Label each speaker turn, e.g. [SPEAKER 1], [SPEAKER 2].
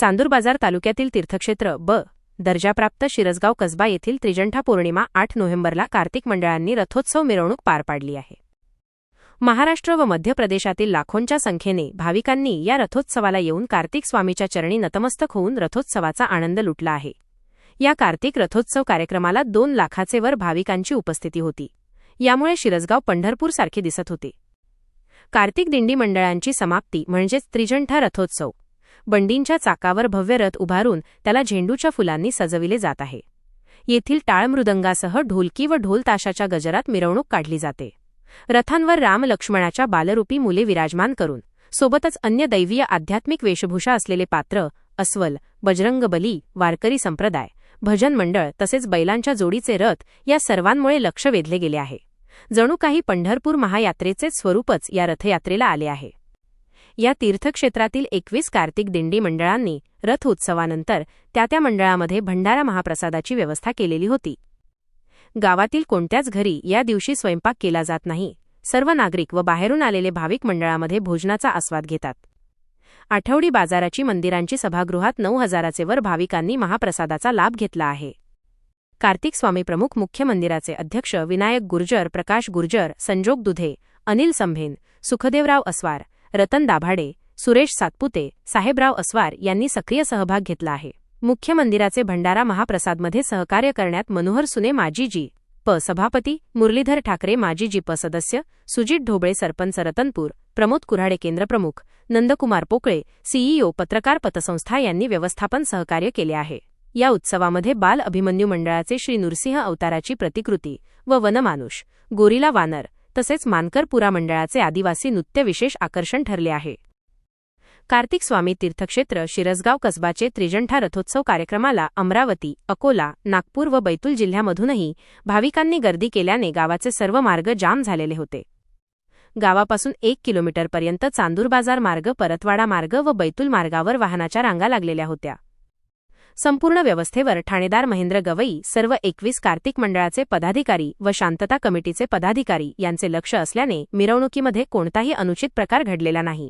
[SPEAKER 1] चांदूर तालुक्यातील तीर्थक्षेत्र ब. दर्जाप्राप्त शिरसगाव कसबा येथील त्रिजंठा पौर्णिमा आठ नोव्हेंबरला कार्तिक मंडळांनी रथोत्सव मिरवणूक पार पाडली आहे. महाराष्ट्र व मध्य प्रदेशातील लाखोंच्या संख्येने भाविकांनी या रथोत्सवाला येऊन कार्तिक स्वामीच्या चरणी नतमस्तक होऊन रथोत्सवाचा आनंद लुटला आहे. या कार्तिक रथोत्सव कार्यक्रमाला दोन लाखाचे वर भाविकांची उपस्थिती होती. यामुळे शिरसगाव पंढरपूरसारखे दिसत होते. कार्तिक दिंडी मंडळांची समाप्ती म्हणजेच त्रिजंठा रथोत्सव. बंडींच्या चाकावर भव्य रथ उभारून त्याला झेंडूच्या फुलांनी सजविले जात आहे. येथील टाळमृदंगासह ढोलकी व ढोल ताशाच्या गजरात मिरवणूक काढली जाते. रथांवर राम लक्ष्मणाच्या बालरूपी मुले विराजमान करून सोबतच अन्य दैवीय आध्यात्मिक वेशभूषा असलेले पात्र अस्वल बजरंगबली वारकरी संप्रदाय भजन मंडळ तसेच बैलांच्या जोडीचे रथ या सर्वांमुळे लक्ष वेधले गेले आहे. जणू काही पंढरपूर महायात्रेचे स्वरूपच या रथयात्रेला आले आहे. या तीर्थक्षेत्रातील एकवीस कार्तिक दिंडी मंडळांनी रथ उत्सवानंतर त्या त्या मंडळामध्ये भंडारा महाप्रसादाची व्यवस्था केलेली होती. गावातील कोणत्याच घरी या दिवशी स्वयंपाक केला जात नाही. सर्व नागरिक व बाहेरून आलेले भाविक मंडळामध्ये भोजनाचा आस्वाद घेतात. आठवडी बाजाराची मंदिरांची सभागृहात नऊ हजाराचे वर भाविकांनी महाप्रसादाचा लाभ घेतला आहे. कार्तिक स्वामी प्रमुख मुख्य मंदिराचे अध्यक्ष विनायक गुर्जर प्रकाश गुर्जर संजोग दुधे अनिल संभेन सुखदेवराव अस्वार रतन दाभाडे सुरेश सातपुते साहेबराव अस्वार यांनी सक्रिय सहभाग घेतला आहे. मुख्य मंदिराचे भंडारा महाप्रसादमध्ये सहकार्य करण्यात मनोहर सुने माजीजी प सभापती मुरलीधर ठाकरे माजीजी प सदस्य सुजित ढोबळे सरपंच रतनपूर प्रमोद कुऱ्हाडे केंद्रप्रमुख नंदकुमार पोकळे सीईओ पत्रकार पतसंस्था यांनी व्यवस्थापन सहकार्य केले आहे. या उत्सवामध्ये बाल अभिमन्यू मंडळाचे श्री नृसिंह अवताराची प्रतिकृती व वनमानुष गोरिला वानर तसेच मानकरपुरा मंडळाचे आदिवासी नृत्य विशेष आकर्षण ठरले आहे. कार्तिक स्वामी तीर्थक्षेत्र शिरसगाव कसबाचे त्रिजंठा रथोत्सव कार्यक्रमाला अमरावती अकोला नागपूर व बैतूल जिल्ह्यामधूनही भाविकांनी गर्दी केल्याने गावाचे सर्व मार्ग जाम झालेले होते. गावापासून एक किलोमीटरपर्यंत चांदूर बाजार मार्ग परतवाडा मार्ग व बैतूल मार्गावर वाहनाच्या रांगा लागलेल्या होत्या. संपूर्ण व्यवस्थेवर ठाणेदार महेंद्र गवई सर्व एकवीस कार्तिक मंडळाचे पदाधिकारी व शांतता कमिटीचे पदाधिकारी यांचे लक्ष असल्याने मिरवणुकीमध्ये कोणताही अनुचित प्रकार घडलेला नाही.